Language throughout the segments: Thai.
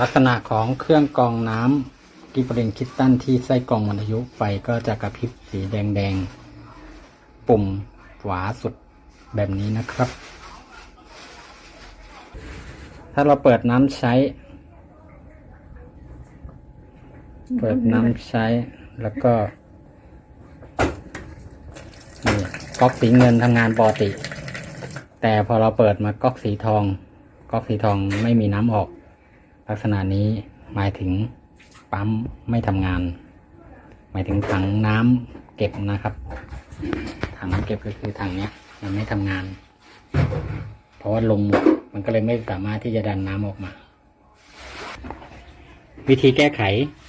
ลักษณะของเครื่องกรองน้ำกิบเรนคิตตันที่ไส้กรองหมดอายุไฟก็จะกระพริบสีแดงๆ ปุ่มขวาสุดแบบนี้นะครับ ถ้าเราเปิดน้ำใช้ เปิดน้ำใช้แล้วก็นี่ก๊อกสีเงินทำงานปกติ แต่พอเราเปิดมาก๊อกสีทอง ก๊อกสีทองไม่มีน้ำออก ลักษณะนี้หมายถึงปั๊มไม่ทำงาน หมายถึงถังน้ำเก็บนะครับ ถังน้ำเก็บก็คือถังเนี้ยมันไม่ทำงาน เพราะว่าลมมันก็เลยไม่สามารถที่จะดันน้ำออกมา วิธีแก้ไข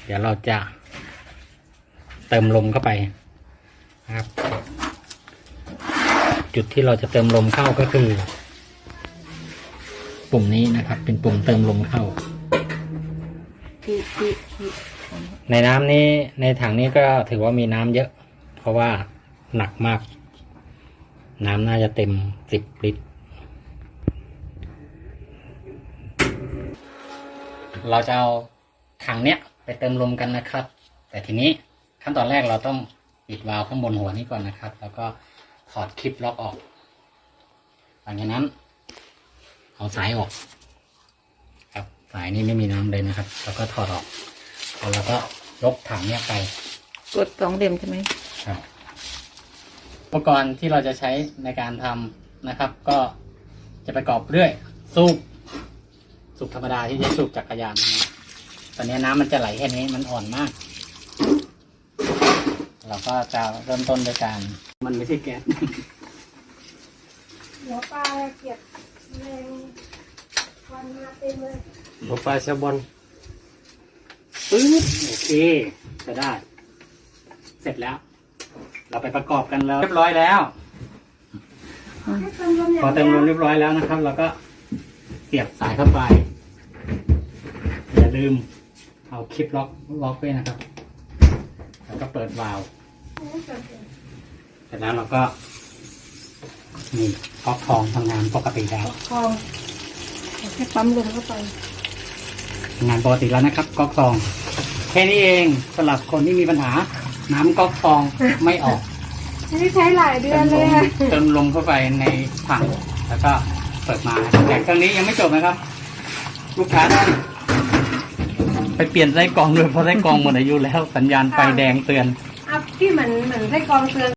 เดี๋ยวเราจะเติมลมเข้าไปนะครับ จุดที่เราจะเติมลมเข้าก็คือ ปุ่มนี้นะครับ เป็นปุ่มเติมลมเข้า ที่ที่ที่ในน้ำนี้ในถังนี้ก็ถือว่ามีน้ำเยอะ เพราะว่าหนักมาก น้ำน่าจะเต็มสิบลิตร เราจะเอาถังเนี้ยไปเติมลมกันนะครับ แต่ทีนี้ขั้นตอนแรกเราต้องปิดวาล์วข้างบนหัวนี้ก่อนนะครับ แล้วก็ถอดคลิปล็อกออก หลังจากนั้น เอาสายออก ครับสายนี้ไม่มีน้ำเลยนะครับ แล้วก็ถอดออกแล้วเราก็ยกถังเนี้ยไป กดสองเหลี่ยมใช่ไหมครับอุปกรณ์ที่เราจะใช้ในการทำนะครับ ก็จะประกอบด้วยสูบสูบธรรมดาที่ใช้สูบจักรยานนะตอนนี้น้ำมันจะไหลแค่นี้มันอ่อนมาก เราก็จะเริ่มต้นด้วยการมันไม่ใช่แก๊สหัวปลาเก็บแรง วันมาเต็มเลยหัวปลาแซลมอนปึ๊บโอเคจะได้ เสร็จแล้ว เราไปประกอบกันแล้ว เรียบร้อยแล้ว ให้เติมลมอย่างพอเติมลมเรียบร้อยแล้วนะครับ เราก็เสียบสายเข้าไป อย่าลืม เอาคลิปล็อกล็อกไว้นะครับ แล้วก็เปิดวาล์วเสร็จแล้วเราก็ นี่ก๊อกทองทำงานปกติแล้วคอง แค่ปั๊มลมเข้าไปทำงานปกติแล้วนะครับก๊อกทอง แค่นี้เองสำหรับคนที่มีปัญหา น้ำก๊อกทองไม่ออกไม่ได้ใช้หลายเดืเติอนมเลลยมอะเติมลมเข้าไปในถังแล้วก็เปิดมาแต่เครื่องนี้ยังไม่จบนะครับ ลูกค้าต้องไปเปลี่ยนไส้กรองด้วยเพราะไส้กรองหมดอายุแล้วสัญญาณไฟแดงเตือนอะพี่เหมือนเหมือนไส้กรองเตือน